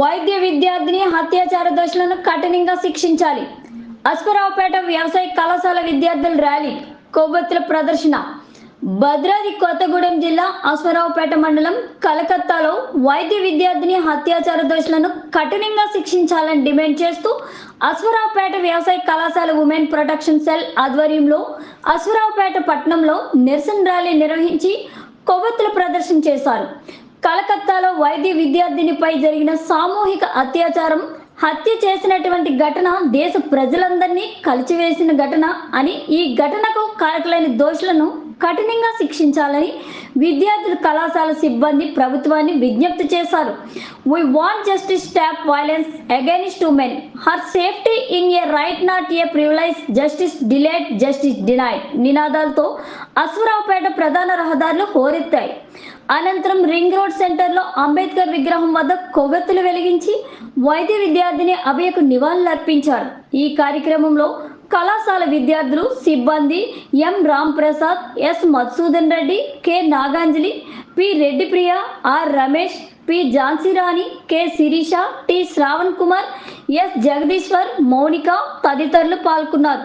వైద్య విద్యార్థిని అత్యాచార దోషులను కఠినంగా శిక్షించాలి. అశ్వరావుపేట వ్యవసాయ కళాశాల విద్యార్థుల ర్యాలీ కొవ్వొత్తుల ప్రదర్శన. భద్రాద్రి కొత్తగూడెం జిల్లా అశ్వరావుపేట మండలం కలకత్తాలో వైద్య విద్యార్థిని అత్యాచార దోషులను కఠినంగా శిక్షించాలని డిమాండ్ చేస్తూ అశ్వరావుపేట వ్యవసాయ కళాశాల ఉమెన్ ప్రొటెక్షన్ సెల్ ఆధ్వర్యంలో అశ్వరావుపేట పట్టణంలో నిరసన ర్యాలీ నిర్వహించి కొవ్వొత్తుల ప్రదర్శన చేశారు. కలకత్తాలో వైద్య విద్యార్థినిపై జరిగిన సామూహిక అత్యాచారం హత్య చేసినటువంటి ఘటన దేశ ప్రజలందరినీ కలిచివేసిన ఘటన అని ఈ ఘటనకు కారకులైన దోషులను కఠినంగా శిక్షించాలని విద్యార్థుల కళాశాల సిబ్బంది ప్రభుత్వాన్ని విజ్ఞప్తి చేశారు. We want justice stop violence to women her safety in a right not a privilege justice delayed justice denied నినాదాలతో అశ్వరావుపేట ప్రధాన రహదారులు హోరెత్తాయి. అనంతరం రింగ్ రోడ్ సెంటర్లో అంబేద్కర్ విగ్రహం వద్ద కొవ్వెత్తులు వెలిగించి వైద్య విద్యార్థిని అభయకు నివాళులర్పించారు. ఈ కార్యక్రమంలో కళాశాల విద్యార్థులు సిబ్బంది M. Ram Prasad S. Madhusudan Reddy K. Naganjali P. Reddy Priya R. Ramesh P. Jhansirani K. Sirisha T. Sravan Kumar S. Jagadeeswar Mounika తదితరులు పాల్గొన్నారు.